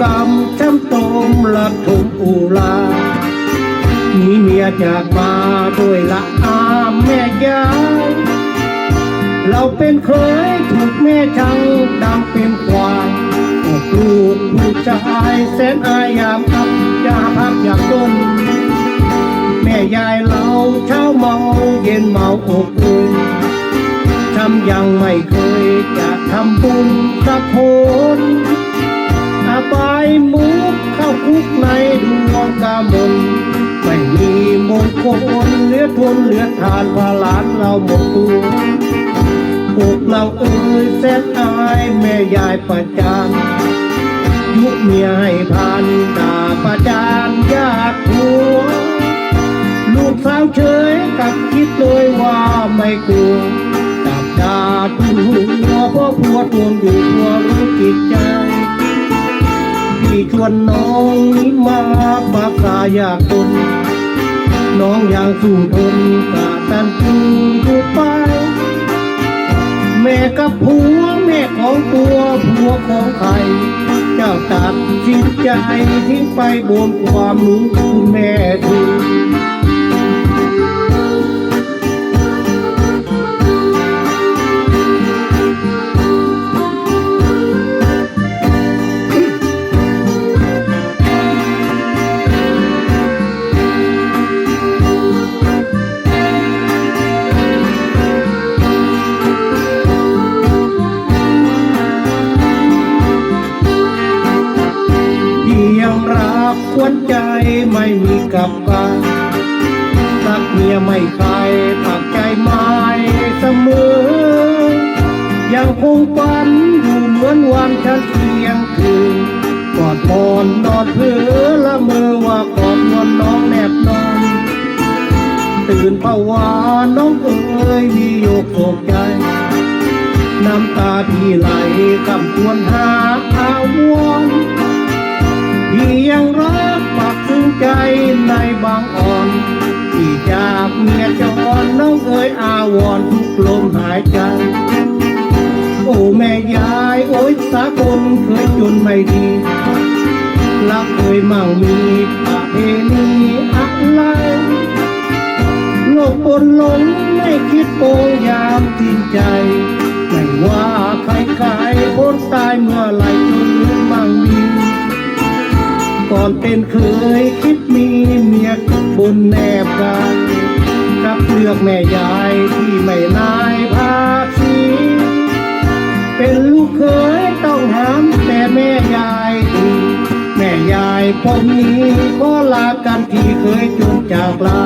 กทุมอุลามีเมียจากมาด้วยละอามแม่ยายเราเป็นเคยถูกแม่ชังดำเป็นควายออกลูกผู้ชายแสนอายยามอับยาพักอยากจนแม่ยายเราเช้าเมาเย็นเมาอกอุ่นทำยังไม่เคยจะทำบุญสักคน ทนเหลือทานพาหลานเราหมดตัวพวกเราเอ่ยแสนอายแม่ยายประจานยุคเมียให้ผ่านด่าประจานยากหัวลูกสาวเฉยกับคิดเลยว่าไม่กลัวจับดาทุนหัวเพราะผัวทวงอยู่ผัวรู้จิตใจพี่ชวนน้องนี้มาปากกาอยากตน น้องยังสู้ทนกาตันจูดูไป แม่กับผัวแม่ของตัวผัวของใคร เจ้าตัดสินใจทิ้งไปบนความรู้คุณแม่ที ยังรักควรใจไม่มีกับกันรักเมียไม่ใครปักใจไม้เสมอ ยังคงฝันอยู่เหมือนวันฉันเที่ยงคืนกอดมอนนอนเพื่อละเมอว่ากอดนอนน้องแนบนอนตื่นภาวาน้องเอ๋ยมีโยกโศกใจ น้ำตาที่ไหลคำควรหาอาวางอ่อน ที่จากเมียจรน้องเอ๋ยอาวรณ์ทุกลมหายใจ โอ้แม่ยายโอ้ยสากลเคยจนไม่ดีรักเคยมั่งมีประเพณีอะไรโลกบนหลงไม่คิดโปงยามทิ้งใจ ไม่ว่าใครใครพ้นตายเมื่อไหรจนมั่งมีก่อนเป็นเคยคิด นแนบกันกับเลือกแม่ยายที่ไม่นายภาษีเป็นลูกเคยต้องหามแต่แม่ยายดีแม่ยายผมนี้ขอลากันที่เคยจุนจากลา